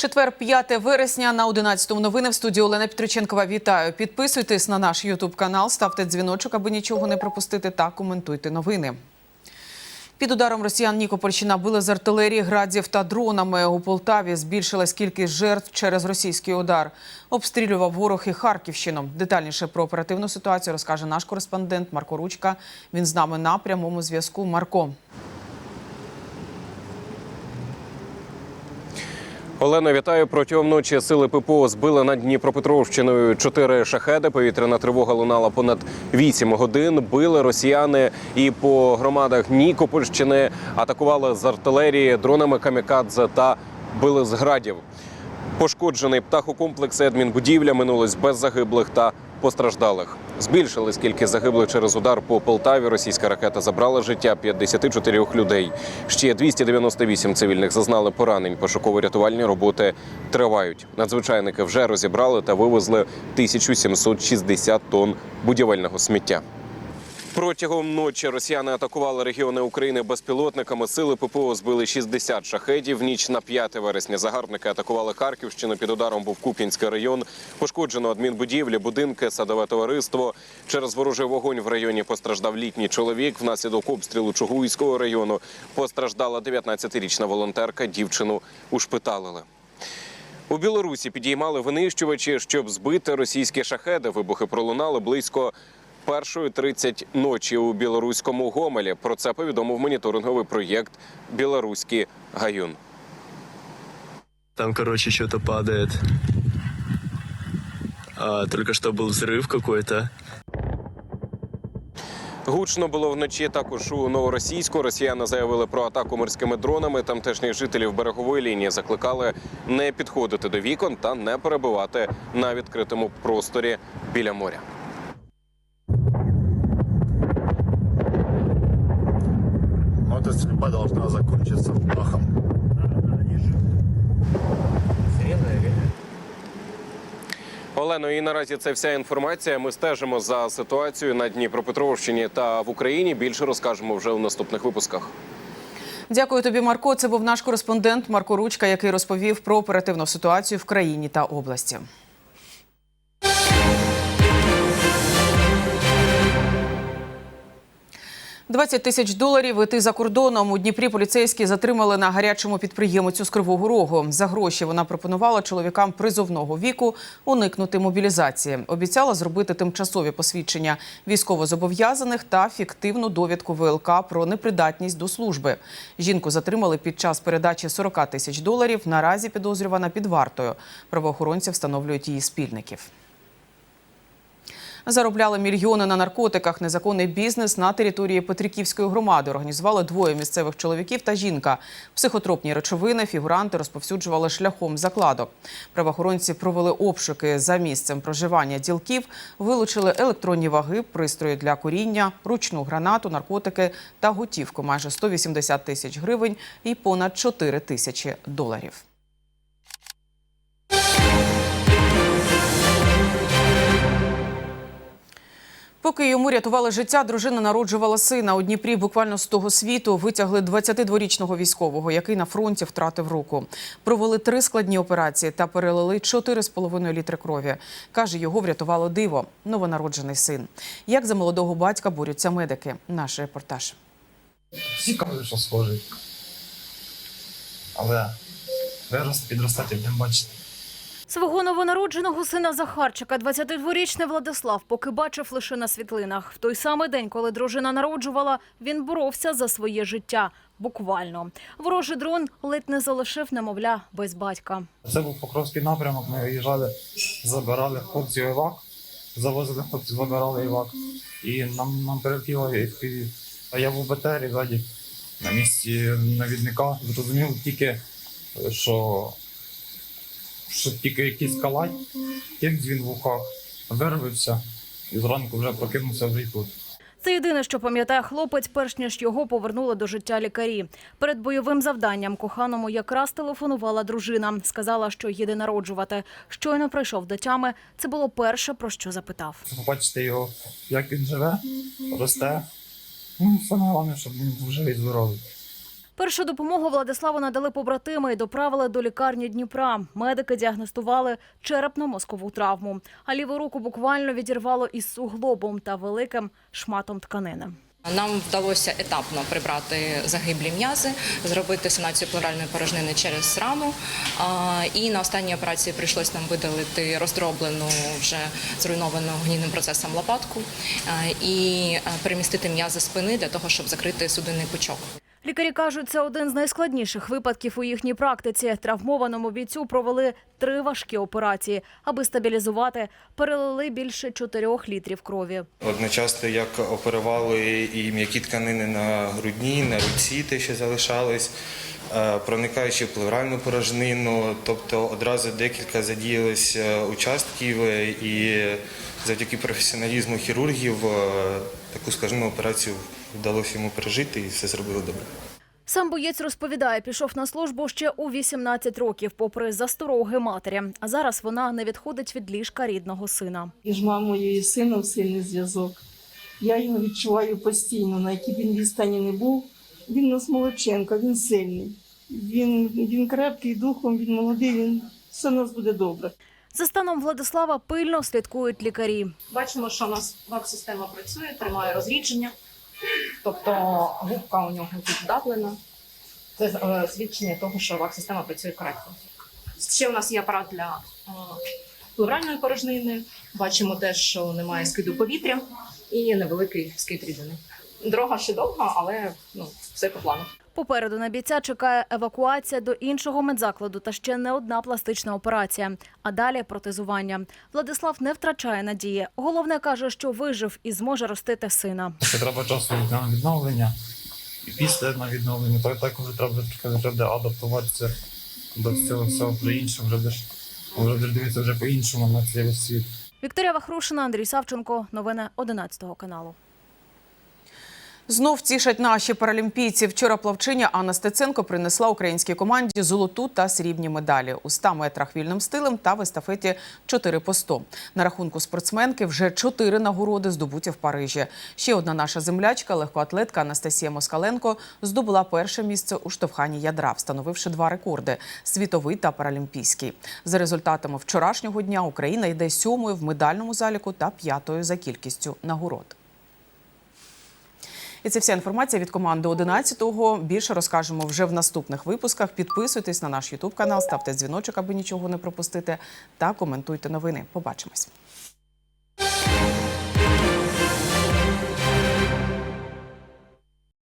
Четвер, 5 вересня на 11-му новини в студії Олена Петриченкова. Вітаю. Підписуйтесь на наш Ютуб канал, ставте дзвіночок, аби нічого не пропустити, та коментуйте новини. Під ударом росіян Нікопольщина били з артилерії, градів та дронами. У Полтаві збільшилась кількість жертв через російський удар. Обстрілював ворог і Харківщину. Детальніше про оперативну ситуацію розкаже наш кореспондент Марко Ручка. Він з нами на прямому зв'язку. Марко. Олено, вітаю. Протягом ночі сили ППО збили над Дніпропетровщиною чотири шахеди. Повітряна тривога лунала понад 8 годин. Били росіяни і по громадах Нікопольщини атакували з артилерії дронами камікадзе та били з градів. Пошкоджений птахокомплекс і адмінбудівля минулись без загиблих та постраждалих. Збільшились кількість загиблих через удар по Полтаві. Російська ракета забрала життя 54 людей. Ще 298 цивільних зазнали поранень. Пошуково-рятувальні роботи тривають. Надзвичайники вже розібрали та вивезли 1760 тонн будівельного сміття. Протягом ночі росіяни атакували регіони України безпілотниками. Сили ППО збили 60 шахедів. Ніч на 5 вересня загарбники атакували Харківщину. Під ударом був Куп'янський район. Пошкоджено адмінбудівлі, будинки, садове товариство. Через ворожий вогонь в районі постраждав літній чоловік. Внаслідок обстрілу Чугуївського району постраждала 19-річна волонтерка. Дівчину ушпиталили. У Білорусі підіймали винищувачі, щоб збити російські шахеди. Вибухи пролунали близько першої 30 ночі у білоруському Гомелі. Про це повідомив моніторинговий проєкт Білоруський гаюн. Там, короче, что-то падает. А, только что был взрыв какой-то. Гучно було вночі також у новоросійську. Росіяни заявили про атаку морськими дронами. Тамтешніх жителів берегової лінії закликали не підходити до вікон та не перебувати на відкритому просторі біля моря. Эта стрельба должна закончиться бахом. Олено, і наразі це вся інформація. Ми стежимо за ситуацією на Дніпропетровщині та в Україні. Більше розкажемо вже у наступних випусках. Дякую тобі, Марко. Це був наш кореспондент Марко Ручка, який розповів про оперативну ситуацію в країні та області. «20 тисяч доларів іти за кордоном. У Дніпрі поліцейські затримали на гарячому підприємицю з Кривого Рогу. За гроші вона пропонувала чоловікам призовного віку уникнути мобілізації. Обіцяла зробити тимчасові посвідчення військовозобов'язаних та фіктивну довідку ВЛК про непридатність до служби. Жінку затримали під час передачі 40 тисяч доларів. Наразі підозрювана під вартою. Правоохоронці встановлюють її спільників. Заробляли мільйони на наркотиках. Незаконний бізнес на території Петриківської громади організували двоє місцевих чоловіків та жінка. Психотропні речовини фігуранти розповсюджували шляхом закладок. Правоохоронці провели обшуки за місцем проживання ділків, вилучили електронні ваги, пристрої для куріння, ручну гранату, наркотики та готівку майже 180 тисяч гривень і понад 4 тисячі доларів. Поки йому рятували життя, дружина народжувала сина. У Дніпрі буквально з того світу витягли 22-річного військового, який на фронті втратив руку. Провели три складні операції та перелили 4,5 літри крові. Каже, його врятувало диво – новонароджений син. Як за молодого батька борються медики? Наш репортаж. Всі кажуть, що схожий. Але вирос, підростати будемо бачити. Свого новонародженого сина Захарчика 22-річний Владислав поки бачив лише на світлинах. В той самий день, коли дружина народжувала, він боровся за своє життя. Буквально. Ворожий дрон ледь не залишив немовля без батька. Це був Покровський напрямок, ми виїжджали, забирали хлопців івак, завозили хлопців, забирали івак. І нам, нам перелетіло FPV. А я в БТРі ззаді на місці навідника зрозумів тільки, що, що тільки якийсь калай, тим дзвін в ухах, вирвався і зранку вже прокинувся вже й тут. Це єдине, що пам'ятає хлопець, перш ніж його повернули до життя лікарі. Перед бойовим завданням коханому якраз телефонувала дружина. Сказала, що їде народжувати. Щойно прийшов до тями. Це було перше, про що запитав. побачити його, як він живе, росте. Ну, саме головне, щоб він був живий здоровий. Першу допомогу Владиславу надали побратими і доправили до лікарні Дніпра. Медики діагностували черепно-мозкову травму, а ліву руку буквально відірвало із суглобом та великим шматом тканини. Нам вдалося етапно прибрати загиблі м'язи, зробити санацію плуральної порожнини через рану. А, І на останній операції прийшлось нам видалити роздроблену вже зруйновану гнійним процесом лопатку і е, перемістити м'язи спини для того, щоб закрити судинний пучок. Лікарі кажуть, це один з найскладніших випадків у їхній практиці. Травмованому бійцю провели три важкі операції. Аби стабілізувати, перелили більше чотирьох літрів крові. Одночасно як оперували і м'які тканини на грудні, на руці, те, що залишались, е, проникаючи в плевральну порожнину, тобто одразу декілька задіялись е, участків е, і завдяки професіоналізму хірургів таку складну операцію вдалося йому пережити і все зробили добре. Сам боєць розповідає, пішов на службу ще у 18 років, попри застороги матері. А зараз вона не відходить від ліжка рідного сина. Між мамою і сином сильний зв'язок. Я його відчуваю постійно, на якій він відстані не був. Він у нас молодченка, він сильний. Він, він крепкий духом, він молодий, він все у нас буде добре. За станом Владислава пильно слідкують лікарі. Бачимо, що у нас вак-система працює, тримає розрідження, тобто губка у нього віддавлена. Це е, свідчення того, що вак-система працює коректно. Ще у нас є апарат для плевральної порожнини. Бачимо теж, що немає скиду повітря і невеликий скид рідини. Дорога ще довга, але ну, все по плану. Попереду на бійця чекає евакуація до іншого медзакладу та ще не одна пластична операція. А далі протезування. Владислав не втрачає надії. Головне каже, що вижив і зможе ростити сина. Ще треба часу на відновлення. І після на відновлення, так також треба вже адаптуватися до всього всього вже іншого, вже будеш вже дивитися вже по-іншому на цей світ. Вікторія Вахрушина, Андрій Савченко. Новини 11 каналу. Знов тішать наші паралімпійці. Вчора плавчиня Анна Стеценко принесла українській команді золоту та срібні медалі у 100 метрах вільним стилем та в естафеті 4 по 100. На рахунку спортсменки вже чотири нагороди здобуті в Парижі. Ще одна наша землячка, легкоатлетка Анастасія Москаленко, здобула перше місце у штовханні ядра, встановивши два рекорди світовий та паралімпійський. За результатами вчорашнього дня Україна йде сьомою в медальному заліку та п'ятою за кількістю нагород. І це вся інформація від команди 11-го. Більше розкажемо вже в наступних випусках. Підписуйтесь на наш Ютуб канал, ставте дзвіночок, аби нічого не пропустити, та коментуйте новини. Побачимось.